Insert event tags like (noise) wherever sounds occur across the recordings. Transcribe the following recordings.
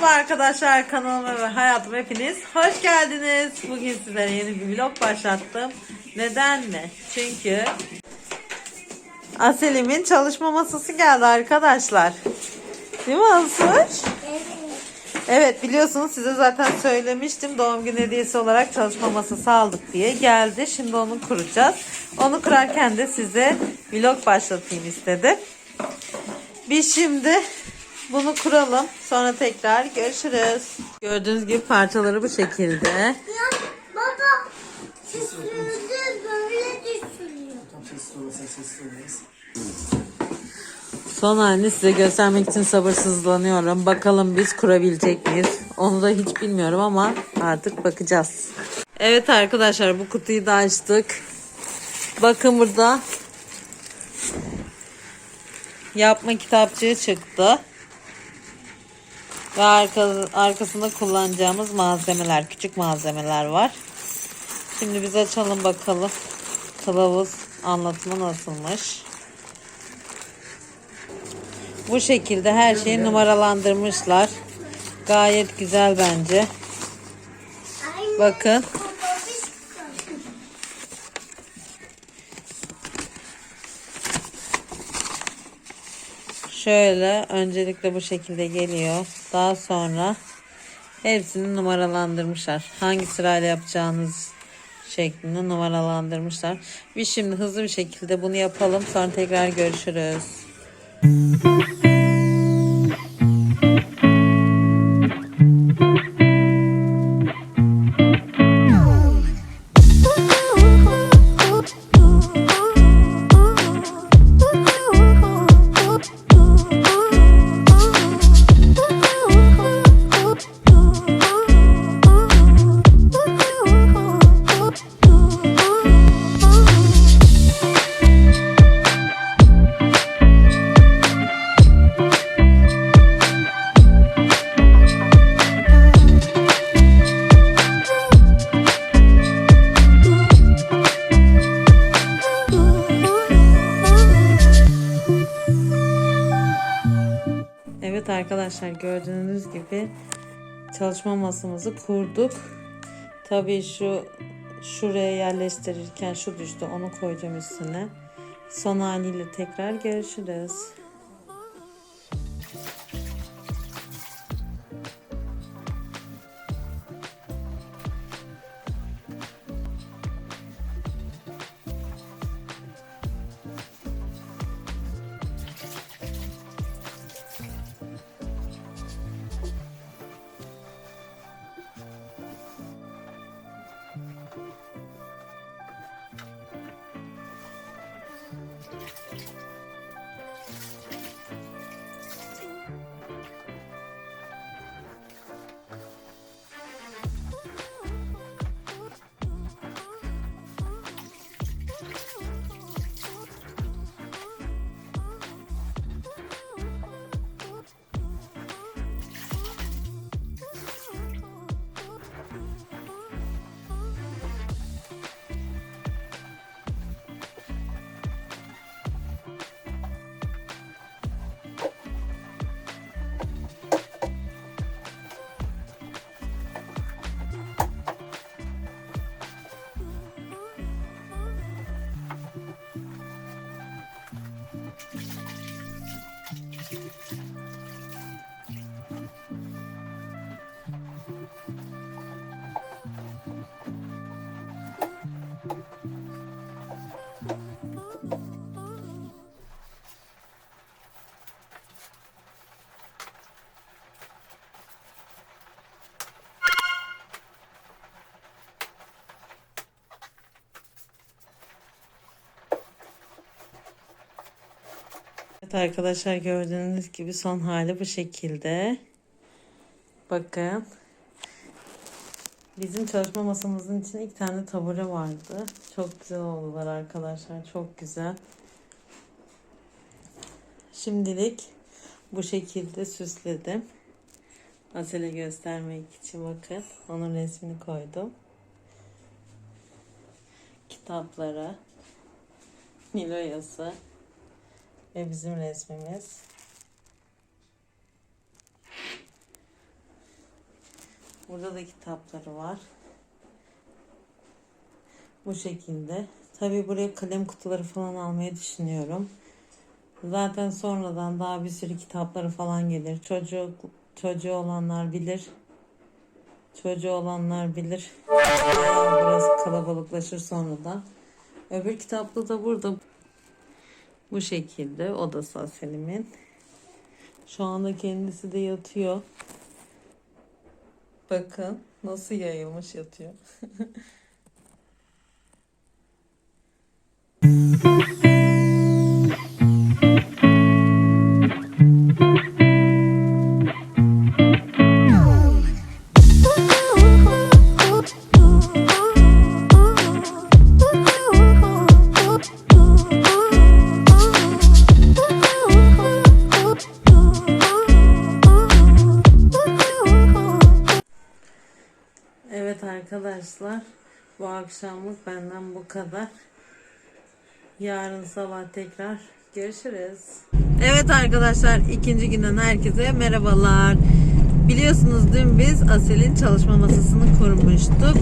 Merhaba arkadaşlar kanalıma ve hayatıma hepiniz hoş geldiniz. Bugün sizlere yeni bir vlog başlattım. Neden mi? Çünkü Aselim'in çalışma masası geldi arkadaşlar. Değil mi Asuş? Evet biliyorsunuz size zaten söylemiştim doğum günü hediyesi olarak çalışma masası aldık diye geldi. Şimdi onu kuracağız. Onu kurarken de size vlog başlatayım istedim. Biz şimdi bunu kuralım. Sonra tekrar görüşürüz. Gördüğünüz gibi parçaları bu şekilde. Ya baba süslüğünü böyle düşürüyor. Son halini size göstermek için sabırsızlanıyorum. Bakalım biz kurabilecek miyiz? Onu da hiç bilmiyorum ama artık bakacağız. Evet arkadaşlar bu kutuyu da açtık. Bakın burada yapma kitapçığı çıktı. Ve arka, arkasında kullanacağımız malzemeler, küçük malzemeler var. Şimdi biz açalım bakalım. Kılavuz anlatımı nasılmış. Bu şekilde her şeyi numaralandırmışlar. Gayet güzel bence. Bakın. Şöyle öncelikle bu şekilde geliyor. Daha sonra hepsini numaralandırmışlar. Hangi sırayla yapacağınız şeklinde numaralandırmışlar. Biz şimdi hızlı bir şekilde bunu yapalım. Sonra tekrar görüşürüz. Evet arkadaşlar gördüğünüz gibi çalışma masamızı kurduk. Tabii şu şuraya yerleştirirken şu düştü onu koyacağım üstüne. Son haliyle tekrar görüşürüz. Evet arkadaşlar gördüğünüz gibi son hali bu şekilde. Bakın. Bizim çalışma masamızın içinde iki tane tabure vardı. Çok güzel oldular arkadaşlar. Çok güzel. Şimdilik bu şekilde süsledim. Asel'e göstermek için bakın. Onun resmini koydum. Kitaplara. Niloyası. Ve bizim resmimiz. Burada da kitapları var. Bu şekilde. Tabii buraya kalem kutuları falan almayı düşünüyorum. Zaten sonradan daha bir sürü kitapları falan gelir. Çocuk çocuğu olanlar bilir. Çocuğu olanlar bilir. Burası kalabalıklaşır sonradan. Öbür kitapta da burada bu şekilde odası Aselim'in. Şu anda kendisi de yatıyor. Bakın nasıl yayılmış yatıyor. (laughs) arkadaşlar bu akşamlık benden bu kadar. Yarın sabah tekrar görüşürüz. Evet arkadaşlar ikinci günden herkese merhabalar. Biliyorsunuz dün biz Asel'in çalışma masasını kurmuştuk.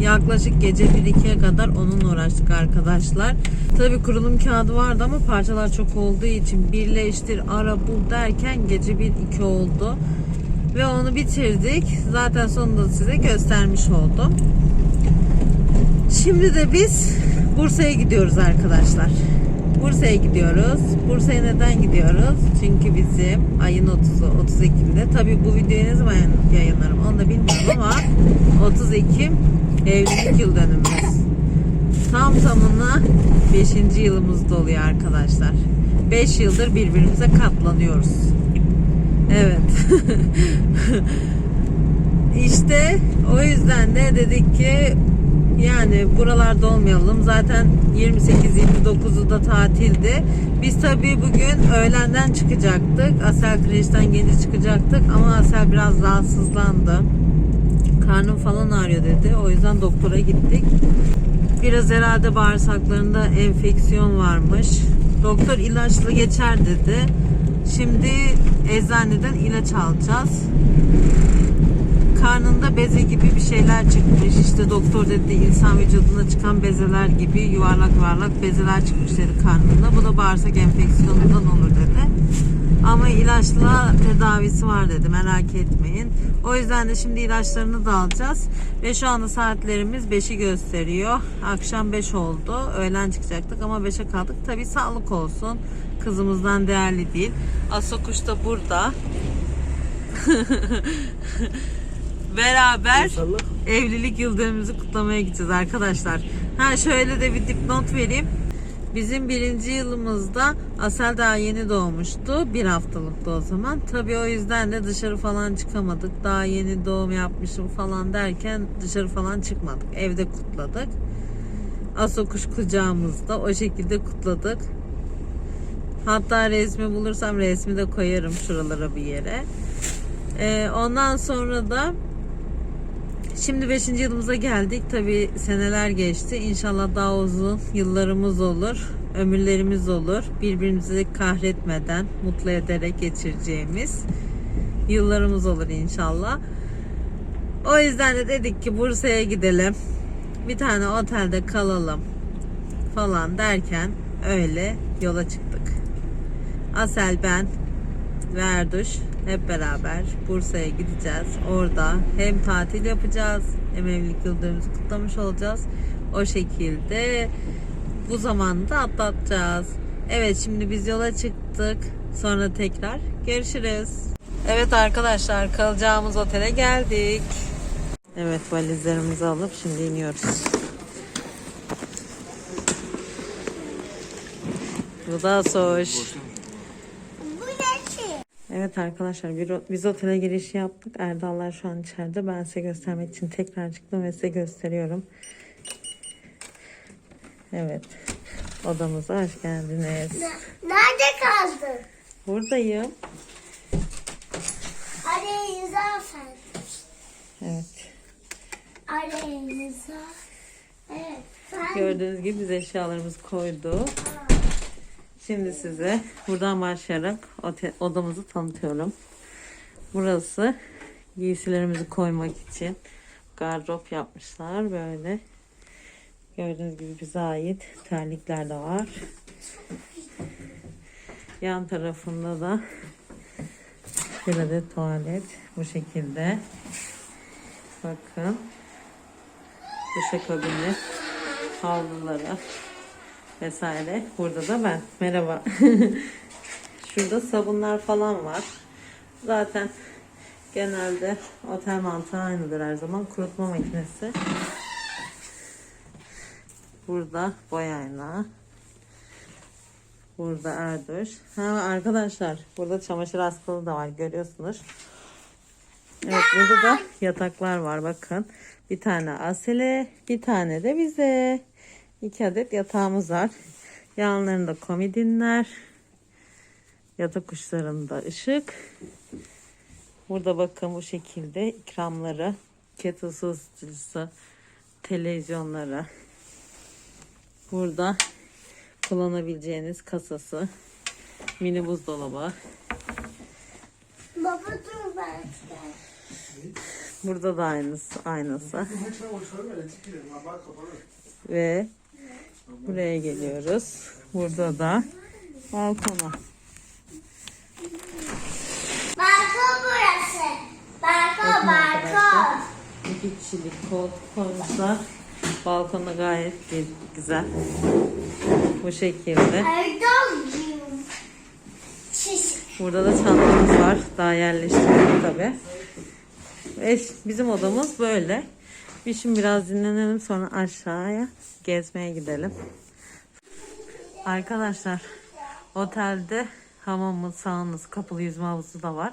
Yaklaşık gece 1-2'ye kadar onunla uğraştık arkadaşlar. Tabi kurulum kağıdı vardı ama parçalar çok olduğu için birleştir, ara, bul derken gece 1-2 oldu. Ve onu bitirdik. Zaten sonunda size göstermiş oldum. Şimdi de biz Bursa'ya gidiyoruz arkadaşlar. Bursa'ya gidiyoruz. Bursa'ya neden gidiyoruz? Çünkü bizim ayın 30'u 30 Ekim'de. Tabii bu videoyu ne zaman yayınlarım onu da bilmiyorum ama 30 Ekim evlilik yıl dönümümüz. Tam tamına 5. yılımızda oluyor arkadaşlar. 5 yıldır birbirimize katlanıyoruz. Evet. (laughs) işte o yüzden de dedik ki yani buralarda olmayalım. Zaten 28-29'u da tatildi. Biz tabii bugün öğlenden çıkacaktık. Asel kreşten gelince çıkacaktık ama Asel biraz rahatsızlandı. Karnım falan ağrıyor dedi. O yüzden doktora gittik. Biraz herhalde bağırsaklarında enfeksiyon varmış. Doktor ilaçla geçer dedi. Şimdi eczaneden ilaç alacağız. Karnında beze gibi bir şeyler çıkmış. İşte doktor dedi insan vücuduna çıkan bezeler gibi yuvarlak yuvarlak bezeler çıkmış dedi karnında. Bu da bağırsak enfeksiyonundan olur dedi. Ama ilaçla tedavisi var dedi merak etmeyin. O yüzden de şimdi ilaçlarını da alacağız. Ve şu anda saatlerimiz 5'i gösteriyor. Akşam 5 oldu. Öğlen çıkacaktık ama 5'e kaldık. Tabi sağlık olsun. Kızımızdan değerli değil. Asokuş da burada. (laughs) Beraber İnşallah. evlilik yıl dönümümüzü kutlamaya gideceğiz arkadaşlar. Ha şöyle de bir dipnot vereyim. Bizim birinci yılımızda Asel daha yeni doğmuştu. Bir haftalıktı o zaman. Tabii o yüzden de dışarı falan çıkamadık. Daha yeni doğum yapmışım falan derken dışarı falan çıkmadık. Evde kutladık. Asokuş kucağımızda. O şekilde kutladık. Hatta resmi bulursam resmi de koyarım şuralara bir yere. Ee, ondan sonra da Şimdi 5. yılımıza geldik. Tabi seneler geçti. İnşallah daha uzun yıllarımız olur. Ömürlerimiz olur. Birbirimizi kahretmeden, mutlu ederek geçireceğimiz yıllarımız olur inşallah. O yüzden de dedik ki Bursa'ya gidelim. Bir tane otelde kalalım falan derken öyle yola çıktık. Asel ben ve Erduş hep beraber Bursa'ya gideceğiz. Orada hem tatil yapacağız hem evlilik yıl dönümümüzü kutlamış olacağız. O şekilde bu zamanı da atlatacağız. Evet şimdi biz yola çıktık. Sonra tekrar görüşürüz. Evet arkadaşlar kalacağımız otele geldik. Evet valizlerimizi alıp şimdi iniyoruz. Bu da hoş. Evet arkadaşlar bir, biz otele giriş yaptık. Erdallar şu an içeride. Ben size göstermek için tekrar çıktım ve size gösteriyorum. Evet. Odamıza hoş geldiniz. Ne- Nerede kaldın? Buradayım. Arayınıza efendim. Evet. Arayınıza. Evet. Ben Gördüğünüz gibi biz eşyalarımızı koyduk. Şimdi size buradan başlayarak odamızı tanıtıyorum. Burası giysilerimizi koymak için gardırop yapmışlar böyle. Gördüğünüz gibi bize ait terlikler de var. Yan tarafında da bir adet tuvalet bu şekilde. Bakın. Duşakabini, havluları vesaire. Burada da ben. Merhaba. (laughs) Şurada sabunlar falan var. Zaten genelde otel mantığı aynıdır her zaman. Kurutma makinesi. Burada boy aynağı. Burada erduş. Ha arkadaşlar burada çamaşır askılı da var görüyorsunuz. Evet burada da yataklar var bakın. Bir tane Asele, bir tane de bize. İki adet yatağımız var. Yanlarında komodinler. Yatak uçlarında ışık. Burada bakın bu şekilde ikramları, kettle ısıtıcısı, televizyonları. Burada kullanabileceğiniz kasası, mini buzdolabı. Baba dur ben. Burada da aynısı, aynısı. Ve buraya geliyoruz. Burada da balkona. Balkon burası. Balkon balkon. İki kişilik koltuk koymuşlar. Balkona gayet güzel. Bu şekilde. Burada da çantamız var. Daha yerleştirdik tabi. Ve bizim odamız böyle. Biz şimdi biraz dinlenelim sonra aşağıya gezmeye gidelim. Arkadaşlar otelde hamamımız, saunası, kapalı yüzme havuzu da var.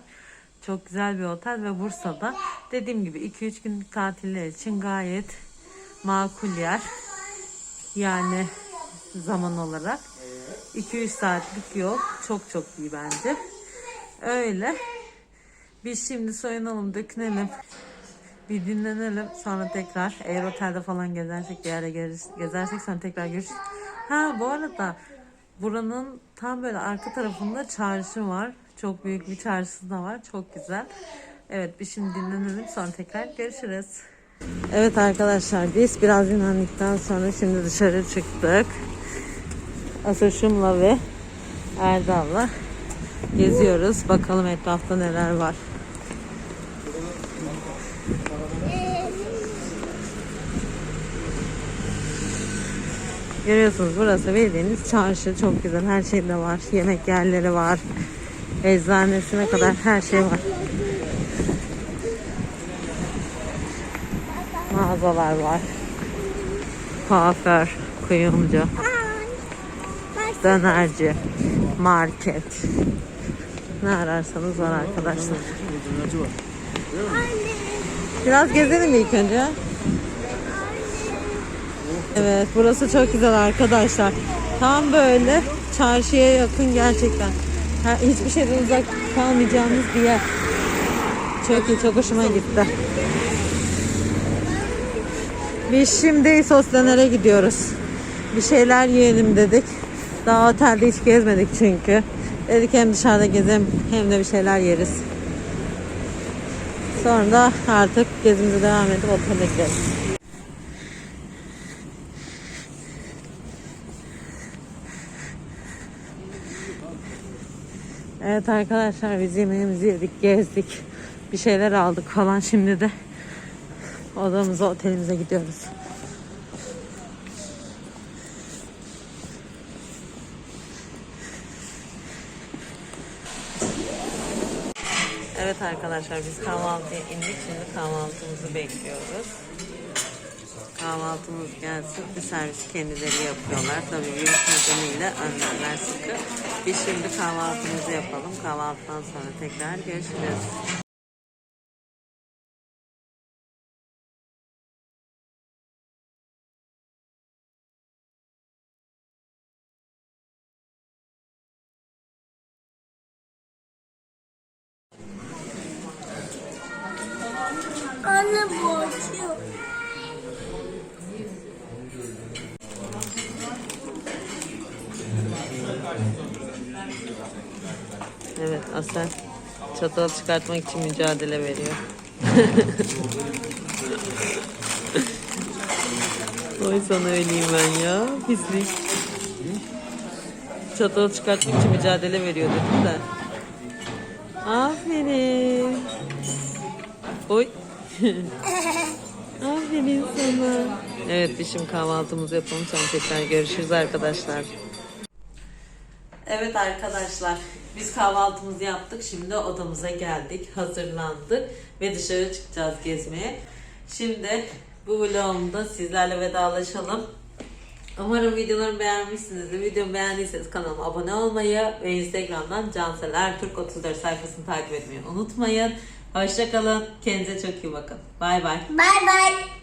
Çok güzel bir otel ve Bursa'da dediğim gibi 2-3 günlük tatiller için gayet makul yer. Yani zaman olarak 2-3 saatlik yol çok çok iyi bence. Öyle. Biz şimdi soyunalım, dökünelim. Bir dinlenelim. Sonra tekrar eğer otelde falan gezersek bir yere gez- gezersek sonra tekrar görüşürüz. Ha bu arada buranın tam böyle arka tarafında çarşı var. Çok büyük bir çarşısı da var. Çok güzel. Evet biz şimdi dinlenelim sonra tekrar görüşürüz. Evet arkadaşlar biz biraz dinlendikten sonra şimdi dışarı çıktık. Asaşım'la ve Erdal'la geziyoruz. Bakalım etrafta neler var. Görüyorsunuz burası bildiğiniz çarşı. Çok güzel. Her şey de var. Yemek yerleri var. Eczanesine kadar her şey var. Mağazalar var. Kuaför, kuyumcu, dönerci, market. Ne ararsanız var arkadaşlar. Biraz gezelim ilk önce. Evet burası çok güzel arkadaşlar. Tam böyle çarşıya yakın gerçekten. Hiçbir şeyden uzak kalmayacağımız bir yer. Çok iyi çok hoşuma gitti. Biz şimdi Soslener'e gidiyoruz. Bir şeyler yiyelim dedik. Daha otelde hiç gezmedik çünkü. Dedik hem dışarıda gezelim hem de bir şeyler yeriz. Sonra da artık gezimize devam edip otele gideriz. Evet arkadaşlar biz yemeğimizi yedik, gezdik. Bir şeyler aldık falan. Şimdi de odamıza, otelimize gidiyoruz. Evet arkadaşlar biz kahvaltıya indik. Şimdi kahvaltımızı bekliyoruz. Kahvaltımız gelsin. Servis kendileri yapıyorlar. Tabii virüs nedeniyle önlemler sıkı. Biz şimdi kahvaltımızı yapalım. Kahvaltıdan sonra tekrar görüşürüz. Evet Asel çatal çıkartmak için mücadele veriyor. (laughs) Oy sana öleyim ben ya. Pislik. Çatalı çıkartmak için mücadele veriyor dedim de. Aferin. Oy. (laughs) Aferin sana. Evet biz şimdi kahvaltımızı yapalım sonra tekrar görüşürüz arkadaşlar. Evet arkadaşlar biz kahvaltımızı yaptık. Şimdi odamıza geldik. Hazırlandık ve dışarı çıkacağız gezmeye. Şimdi bu vlogumda sizlerle vedalaşalım. Umarım videolarımı beğenmişsinizdir. Videomu beğendiyseniz kanalıma abone olmayı ve Instagram'dan Cansel Ertürk 34 sayfasını takip etmeyi unutmayın. Hoşçakalın. Kendinize çok iyi bakın. Bay bay. Bye bye.